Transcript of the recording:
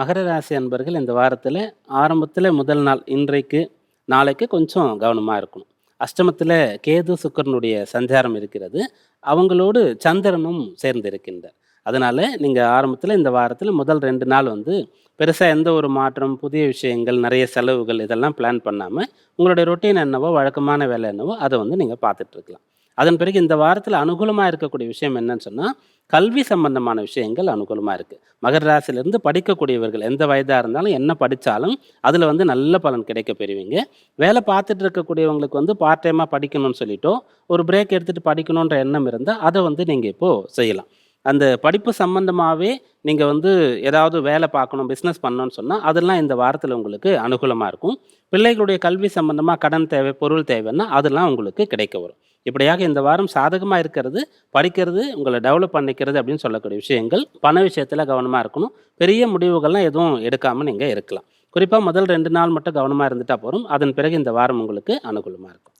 மகர ராசி அன்பர்கள் இந்த வாரத்தில் ஆரம்பத்தில் முதல் நாள் இன்றைக்கு நாளைக்கு கொஞ்சம் கவனமாக இருக்கணும். அஷ்டமத்தில் கேது சுக்கரனுடைய சஞ்சாரம் இருக்கிறது. அவங்களோடு சந்திரனும் சேர்ந்து இருக்கின்றார் அதனால் நீங்கள் ஆரம்பத்தில் இந்த வாரத்தில் முதல் ரெண்டு நாள் வந்து பெருசாக எந்த ஒரு மாற்றம் புதிய விஷயங்கள் நிறைய செலவுகள் இதெல்லாம் பிளான் பண்ணாமல் உங்களுடைய ரொட்டீன் என்னவோ வழக்கமான வேலை என்னவோ அதை வந்து நீங்கள் பார்த்துட்ருக்கலாம் அதன் பிறகு இந்த வாரத்தில் அனுகூலமாக இருக்கக்கூடிய விஷயம் என்னன்னு சொன்னால் கல்வி சம்பந்தமான விஷயங்கள் அனுகூலமாக இருக்குது மகர ராசியிலிருந்து படிக்கக்கூடியவர்கள் எந்த வயதாக இருந்தாலும் என்ன படித்தாலும் அதில் வந்து நல்ல பலன் கிடைக்க பெறுவீங்க. வேலை பார்த்துட்டு இருக்கக்கூடியவங்களுக்கு வந்து பார்ட் டைமாக படிக்கணும்னு சொல்லிட்டோ ஒரு பிரேக் எடுத்துகிட்டு படிக்கணுன்ற எண்ணம் இருந்தால் அதை வந்து நீங்கள் இப்போது செய்யலாம். அந்த படிப்பு சம்பந்தமாகவே நீங்கள் வந்து ஏதாவது வேலை பார்க்கணும் பிஸ்னஸ் பண்ணணும்னு சொன்னால் அதெல்லாம் இந்த வாரத்தில் உங்களுக்கு அனுகூலமாக இருக்கும். பிள்ளைகளுடைய கல்வி சம்பந்தமாக கடன் தேவை பொருள் தேவைன்னா அதெல்லாம் உங்களுக்கு கிடைக்க வரும். இப்படியாக இந்த வாரம் சாதகமாக இருக்கிறது படிக்கிறது உங்களை டெவலப் பண்ணிக்கிறது அப்படின்னு சொல்லக்கூடிய விஷயங்கள் பண விஷயத்தில் கவனமாக இருக்கணும். பெரிய முடிவுகள்லாம் எதுவும் எடுக்காமல் நீங்கள் இருக்கலாம். குறிப்பாக முதல் ரெண்டு நாள் மட்டும் கவனமாக இருந்துட்டால் போதும். அதன் பிறகு இந்த வாரம் உங்களுக்கு அனுகூலமாக இருக்கும்.